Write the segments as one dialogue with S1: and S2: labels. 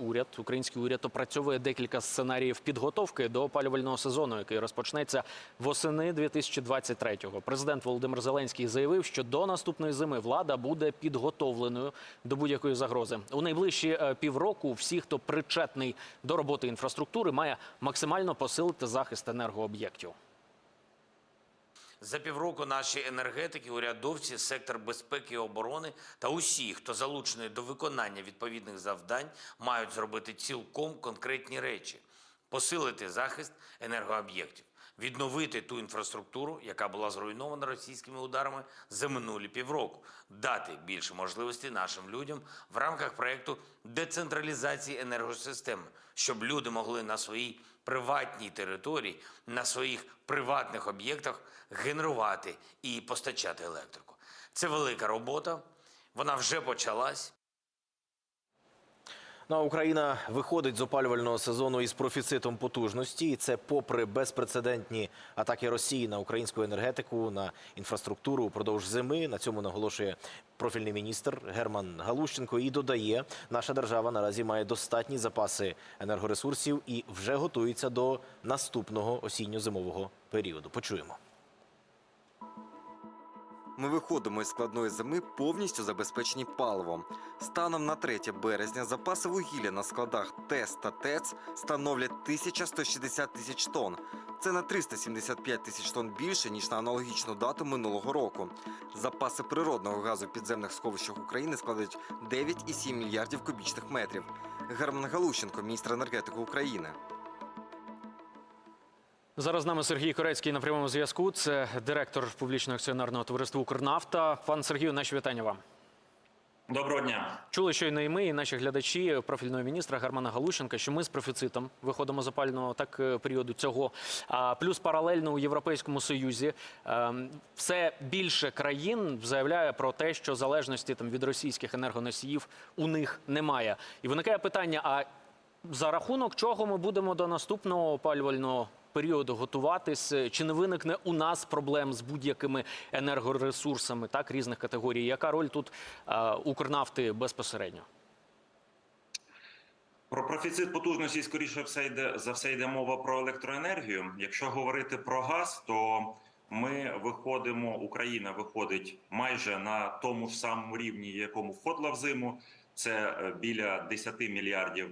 S1: уряд, український уряд опрацьовує декілька сценаріїв підготовки до опалювального сезону, який розпочнеться восени 2023-го. Президент Володимир Зеленський заявив, що до наступної зими влада буде підготовленою до будь-якої загрози. У найближчі е, півроку всі, хто причетний до роботи інфраструктури, має максимально посилити захист енергооб'єктів.
S2: За півроку наші енергетики, урядовці, сектор безпеки і оборони та усі, хто залучений до виконання відповідних завдань, мають зробити цілком конкретні речі: посилити захист енергооб'єктів, відновити ту інфраструктуру, яка була зруйнована російськими ударами за минулі півроку, дати більше можливостей нашим людям в рамках проекту децентралізації енергосистеми, щоб люди могли на своїй приватній території, на своїх приватних об'єктах генерувати і постачати електрику. Це велика робота. Вона вже почалась.
S3: Ну, Україна виходить з опалювального сезону із профіцитом потужності, і це попри безпрецедентні атаки Росії на українську енергетику, на інфраструктуру упродовж зими. На цьому наголошує профільний міністр Герман Галущенко. І додає, наша держава наразі має достатні запаси енергоресурсів і вже готується до наступного осінньо-зимового періоду. Почуємо.
S4: Ми виходимо із складної зими повністю забезпечені паливом. Станом на 3 березня запаси вугілля на складах ТЕС та ТЕЦ становлять 1160 тисяч тонн. Це на 375 тисяч тонн більше, ніж на аналогічну дату минулого року. Запаси природного газу в підземних сховищах України складають 9,7 мільярдів кубічних метрів. Герман Галущенко, міністр енергетики України.
S1: Зараз з нами Сергій Корецький на прямому зв'язку. Це директор публічного акціонерного товариства Укрнафта. Пан Сергію, наші вітання вам.
S5: Доброго дня.
S1: Чули щойно і ми, і наші глядачі профільного міністра Германа Галущенка, що ми з профіцитом виходимо з опального так е, періоду цього. А плюс паралельно у Європейському Союзі е, все більше країн заявляє про те, що залежності там від російських енергоносіїв у них немає. І виникає питання: а за рахунок чого ми будемо до наступного опалювального періоду готуватись? Чи не виникне у нас проблем з будь-якими енергоресурсами так різних категорій? Яка роль тут е, Укрнафти безпосередньо?
S5: Про профіцит потужності скоріше все йде за все йде мова про електроенергію. Якщо говорити про газ, то ми виходимо, Україна виходить майже на тому ж самому рівні, якому входила в зиму. Це е, біля 10 мільярдів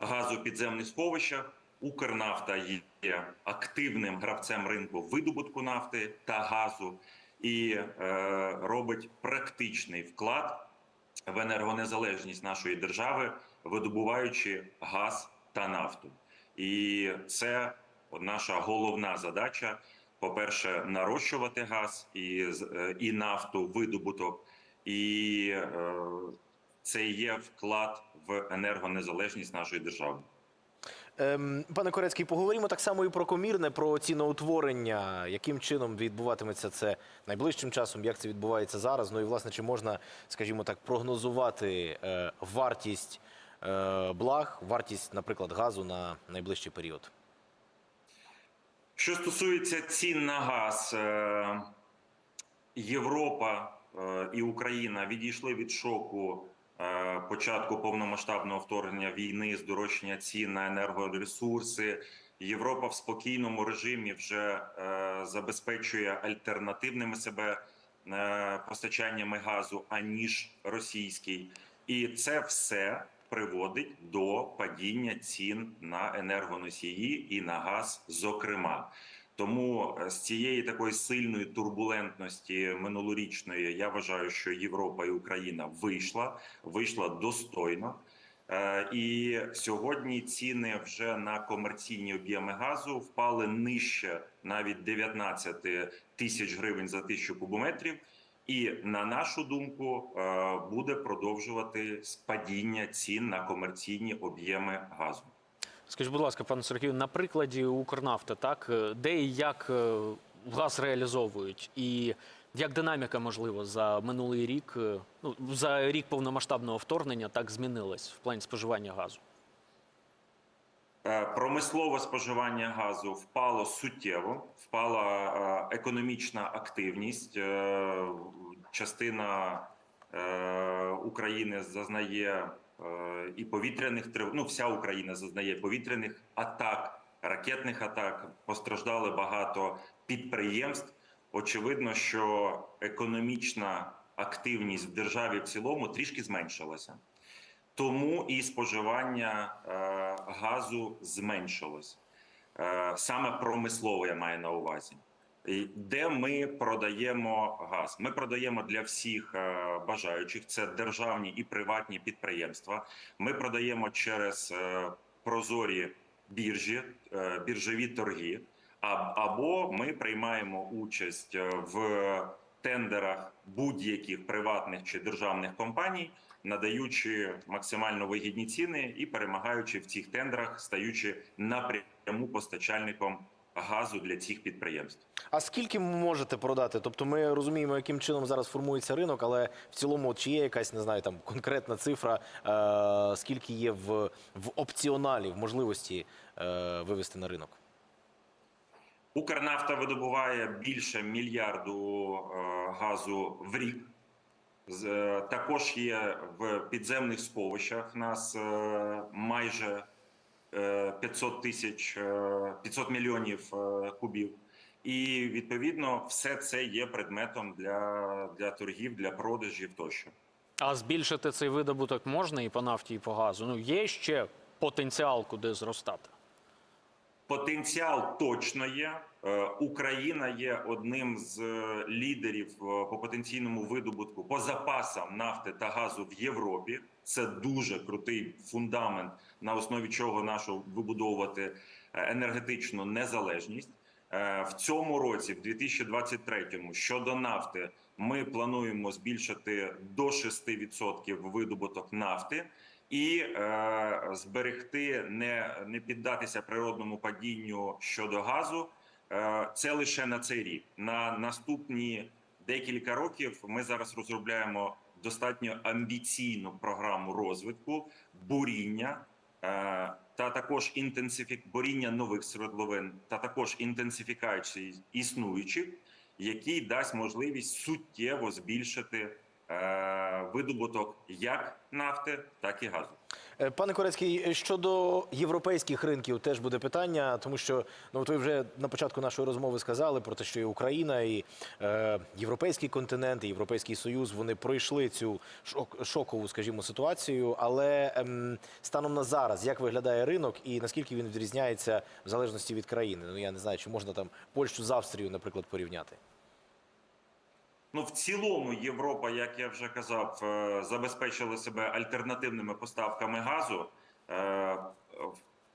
S5: газу в підземних сховищах. Укрнафта є активним гравцем ринку видобутку нафти та газу і е, робить практичний вклад в енергонезалежність нашої держави, видобуваючи газ та нафту. І це наша головна задача: по-перше, нарощувати газ і, е, і нафту, видобуток, і е, це є вклад в енергонезалежність нашої держави.
S3: Ем, пане Корецький, поговоримо так само і про комірне, про ціноутворення. Яким чином відбуватиметься це найближчим часом? Як це відбувається зараз? Ну і власне, чи можна, скажімо так, прогнозувати е, вартість е, благ, вартість, наприклад, газу на найближчий період?
S5: Що стосується цін на газ, е, Європа і Україна відійшли від шоку початку повномасштабного вторгнення війни, здорожчання цін на енергоресурси. Європа в спокійному режимі вже е, забезпечує альтернативними себе е, постачаннями газу аніж російський, і це все приводить до падіння цін на енергоносії і на газ, зокрема. Тому е, з цієї такої сильної турбулентності минулорічної я вважаю, що Європа і Україна вийшла, вийшла достойно. Е, І сьогодні ціни вже на комерційні об'єми газу впали нижче навіть 19 тисяч гривень за тисячу кубометрів. І на нашу думку е, буде продовжувати спадіння цін на комерційні об'єми газу.
S1: Скажіть, будь ласка, пане Сергію, на прикладі Укрнафти, так е, де і як е, газ реалізовують, і як динаміка, можливо, за минулий рік, е, ну за рік повномасштабного вторгнення, так змінилась в плані споживання газу?
S5: Промислове споживання газу впало суттєво, впала економічна активність. Частина України зазнає і повітряних трив... ну, вся Україна зазнає повітряних атак, ракетних атак. Постраждали багато підприємств. Очевидно, що економічна активність в державі в цілому трішки зменшилася. Тому і споживання е, газу зменшилось. Е, саме промислово я маю на увазі. Де ми продаємо газ? Ми продаємо для всіх е, бажаючих. Це державні і приватні підприємства. Ми продаємо через е, прозорі біржі, е, біржові торги. Або ми приймаємо участь е, в тендерах будь-яких приватних чи державних компаній, надаючи максимально вигідні ціни і перемагаючи в цих тендерах, стаючи напряму постачальником газу для цих підприємств.
S3: А скільки можете продати? Тобто ми розуміємо, яким чином зараз формується ринок, але в цілому чи є якась не знаю там конкретна цифра, е, скільки є в, в опціоналі, в можливості е, вивести на ринок?
S5: Укрнафта видобуває більше мільярду е, газу в рік. З- е, Також є в підземних сховищах нас е, майже 500 тисяч е, 500 мільйонів е, кубів. І відповідно все це є предметом для, для торгів, для продажів тощо.
S1: А збільшити цей видобуток можна і по нафті, і по газу. Ну є ще потенціал, куди зростати.
S5: Потенціал точно є. Е, Україна є одним з е, лідерів е, по потенційному видобутку по запасам нафти та газу в Європі. Це дуже крутий фундамент, на основі чого нашу вибудовувати енергетичну незалежність. В цьому році, в 2023-му, щодо нафти, ми плануємо збільшити до 6% видобуток нафти і е, зберегти, не, не піддатися природному падінню щодо газу. Е, це лише на цей рік. На наступні декілька років ми зараз розробляємо достатньо амбіційну програму розвитку буріння. е, Та також інтенсифік буріння нових свердловин, та також інтенсифікації існуючих, який дасть можливість суттєво збільшити видобуток як нафти, так і газу.
S3: Е, Пане Корецький, щодо європейських ринків теж буде питання, тому що ну ви вже на початку нашої розмови сказали про те, що і Україна, і е, європейський континент, і Європейський Союз вони пройшли цю шок, шокову, скажімо, ситуацію. Але ем, станом на зараз, як виглядає ринок і наскільки він відрізняється в залежності від країни? Ну я не знаю, чи можна там Польщу з Австрією, наприклад, порівняти.
S5: Ну, в цілому, Європа, як я вже казав, е, забезпечила себе альтернативними поставками газу. Е,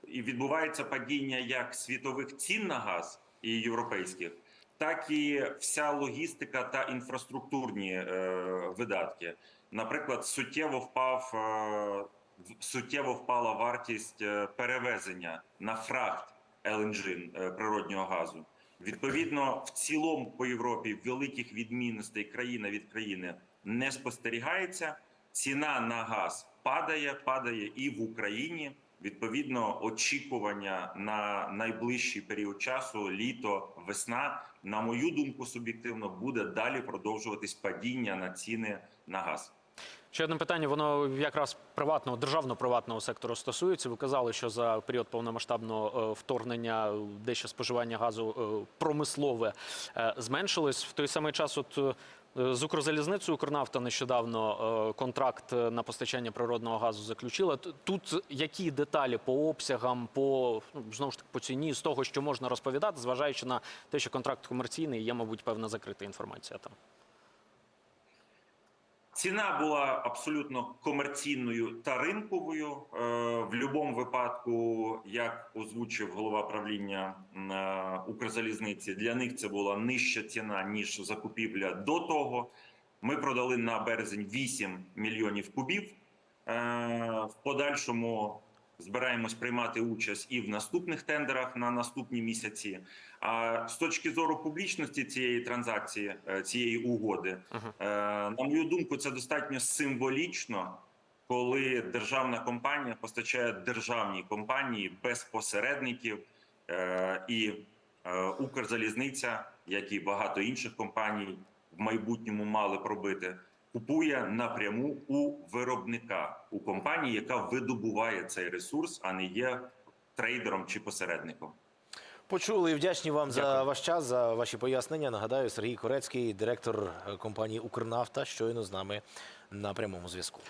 S5: І відбувається падіння як світових цін на газ і європейських, так і вся логістика та інфраструктурні е, видатки. Наприклад, суттєво впав суттєво впала вартість перевезення на фрахт е, природнього газу. Відповідно, в цілому по Європі великих відмінностей країна від країни не спостерігається. Ціна на газ падає, падає і в Україні. Відповідно, очікування на найближчий період часу, літо, весна, на мою думку, суб'єктивно, буде далі продовжуватись падіння на ціни на газ.
S1: Ще одне питання, воно якраз приватного, державно-приватного сектору стосується. Ви казали, що за період повномасштабного е, вторгнення дещо споживання газу е, промислове е, зменшилось. В той самий час, от з Укрзалізницею Укрнафта нещодавно контракт на постачання природного газу заключила. Тут які деталі по обсягам, по ну, знову ж таки по ціні з того, що можна розповідати, зважаючи на те, що контракт комерційний, є, мабуть, певна закрита інформація там.
S5: Ціна була абсолютно комерційною та ринковою. Е, В будь-якому випадку, як озвучив голова правління е, Укрзалізниці, для них це була нижча ціна ніж закупівля до того. Ми продали на березень 8 мільйонів кубів. Е, В подальшому збираємось приймати участь і в наступних тендерах на наступні місяці. А з точки зору публічності цієї транзакції, е, цієї угоди,
S1: Ага.
S5: Е, На мою думку, це достатньо символічно, коли державна компанія постачає державній компанії без посередників е, і е, Укрзалізниця, як і багато інших компаній, в майбутньому мали пробити. Купує напряму у виробника, у компанії, яка видобуває цей ресурс, а не є трейдером чи посередником.
S3: Почули і вдячні вам за ваш час, за ваші пояснення. Нагадаю, Сергій Корецький, директор компанії Укрнафта, щойно з нами на прямому зв'язку.